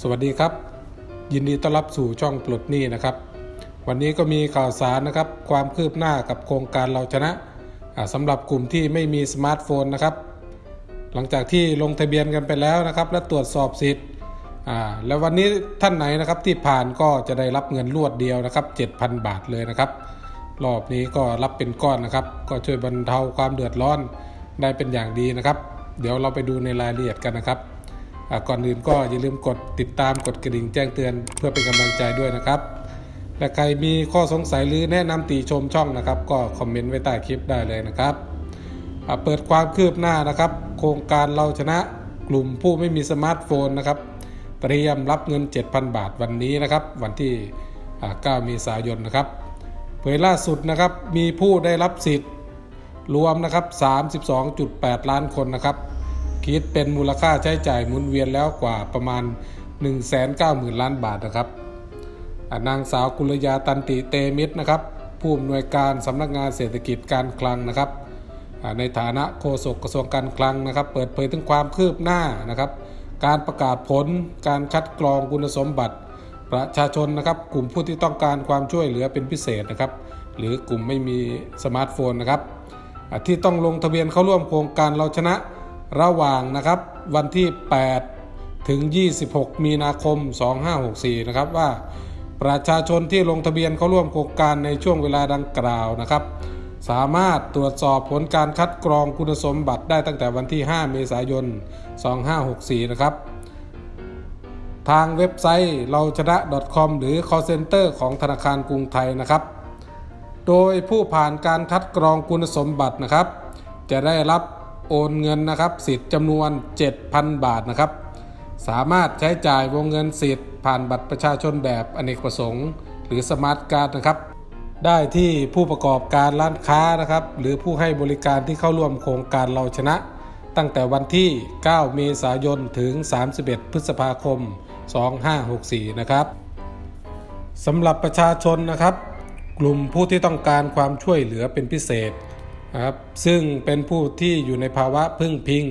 สวัสดีครับ ยินดีต้อนรับสู่ช่องปลดหนี้นะครับ วันนี้ก็มีข่าวสารนะครับ ความคืบหน้ากับโครงการเราชนะอ่าสำหรับกลุ่มที่ไม่มีสมาร์ทโฟนนะครับ หลังจากที่ลงทะเบียนกันไปแล้วนะครับ และตรวจสอบสิทธิ์แล้ววันนี้ท่านไหนนะครับที่ผ่านก็จะได้รับเงินรวดเดียวนะครับ 7,000 บาทเลยนะครับ รอบนี้ก็รับเป็นก้อนนะครับ ก็ช่วยบรรเทาความเดือดร้อนได้เป็นอย่างดีนะครับ เดี๋ยวเราไปดูในรายละเอียดกันนะครับ ก่อนอื่นก็อย่าลืมกดติดตามกดกระดิ่งแจ้งเตือนเพื่อเป็นกำลังใจด้วยนะครับ และใครมีข้อสงสัยหรือแนะนำติชมช่องนะครับ ก็คอมเมนต์ไว้ใต้คลิปได้เลยนะครับเปิดความคืบหน้านะครับ โครงการเราชนะกลุ่มผู้ไม่มีสมาร์ทโฟนนะครับเตรียมรับเงิน 7,000 บาทวันนี้นะครับ วันที่อ่า9เมษายนนะครับเผยล่าสุดนะครับมีผู้ได้รับสิทธิ์รวมนะครับ 32.8 ล้านคนนะครับ คิดเป็นมูลค่าใช้จ่ายหมุนเวียนแล้วกว่าประมาณ 190,000 ล้านบาทนะครับนางสาวกุลยาตันติเตมิตรนะครับ ผู้อำนวยการสำนักงานเศรษฐกิจการคลังนะครับ ในฐานะโฆษกกระทรวงการคลังนะครับ เปิดเผยถึงความคืบหน้านะครับ การประกาศผลการคัดกรองคุณสมบัติ ประชาชนนะครับ กลุ่มผู้ที่ต้องการความช่วยเหลือเป็นพิเศษนะครับ หรือกลุ่มไม่มีสมาร์ทโฟนนะครับ ที่ต้องลงทะเบียนเข้าร่วมโครงการเราชนะ ระหว่างนะครับวันที่ 8 ถึง 26 มีนาคม 2564 นะครับว่าประชาชนที่ลงทะเบียนเข้าร่วมโครงการในช่วงเวลาดังกล่าวนะครับ สามารถตรวจสอบผลการคัดกรองคุณสมบัติได้ตั้งแต่วันที่ 5 เมษายน 2564 นะครับทางเว็บไซต์เราชนะ .com หรือ call center ของธนาคารกรุงไทยนะครับ โดยผู้ผ่านการคัดกรองคุณสมบัตินะครับ จะได้รับ โอนเงินนะครับสิทธิ์จำนวน 7,000 บาทนะครับ สามารถใช้จ่ายวงเงินสิทธิ์ผ่านบัตรประชาชนแบบอเนกประสงค์ หรือสมาร์ทการ์ดนะครับ ได้ที่ผู้ประกอบการร้านค้านะครับ หรือผู้ให้บริการที่เข้าร่วมโครงการเราชนะ ตั้งแต่วันที่ 9 เมษายนถึง 31 พฤษภาคม 2564 นะครับสำหรับประชาชนนะครับ กลุ่มผู้ที่ต้องการความช่วยเหลือเป็นพิเศษ นะครับซึ่งเป็นผู้ที่อยู่ในภาวะพึ่งพิง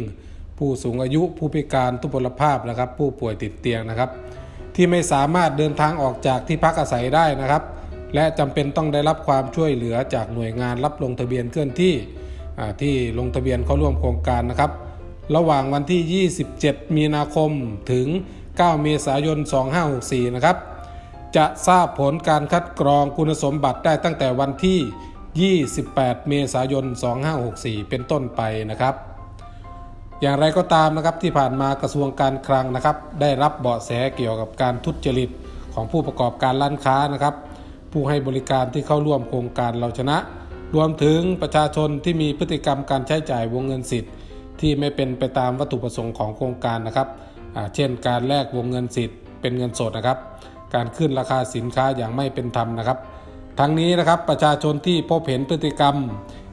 ผู้สูงอายุผู้พิการทุพพลภาพนะครับ ผู้ป่วยติดเตียงนะครับ ที่ไม่สามารถเดินทางออกจากที่พักอาศัยได้นะครับ และจำเป็นต้องได้รับความช่วยเหลือจากหน่วยงานรับลงทะเบียนเคลื่อนที่ที่ลงทะเบียนเข้าร่วมโครงการนะครับ ระหว่างวันที่ 27 มีนาคมถึง 9 เมษายน 2564 นะครับจะทราบผลการคัดกรองคุณสมบัติได้ตั้งแต่วันที่ 28 เมษายน 2564 เป็นต้นไปนะครับ อย่างไรก็ตามนะครับที่ผ่านมากระทรวงการคลังนะครับ ได้รับเบาะแสเกี่ยวกับการทุจริตของผู้ประกอบการร้านค้านะครับ ผู้ให้บริการที่เข้าร่วมโครงการเราชนะ รวมถึงประชาชนที่มีพฤติกรรมการใช้จ่ายวงเงินสิทธิ์ ที่ไม่เป็นไปตามวัตถุประสงค์ของโครงการนะครับเช่น การแลกวงเงินสิทธิ์เป็นเงินสดนะครับ การขึ้นราคาสินค้าอย่างไม่เป็นธรรมนะครับ ทั้งนี้นะครับประชาชนที่พบเห็นพฤติกรรม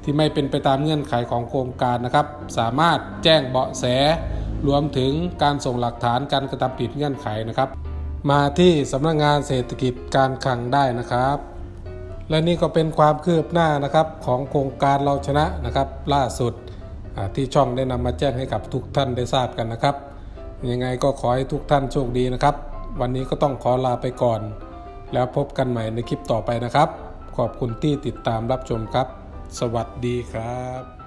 ที่ไม่เป็นไปตามเงื่อนไขของโครงการนะครับ สามารถแจ้งเบาะแส รวมถึงการส่งหลักฐานการกระทำผิดเงื่อนไขนะครับ มาที่สำนักงานเศรษฐกิจการคลังได้นะครับ และนี่ก็เป็นความคืบหน้านะครับของโครงการเราชนะนะครับ ล่าสุดที่ช่องได้นำมาแจ้งให้กับทุกท่านได้ทราบกันนะครับ ยังไงก็ขอให้ทุกท่านโชคดีนะครับ วันนี้ก็ต้องขอลาไปก่อน แล้วพบกันใหม่ในคลิปต่อไปนะครับ ขอบคุณที่ติดตามรับชมครับ สวัสดีครับ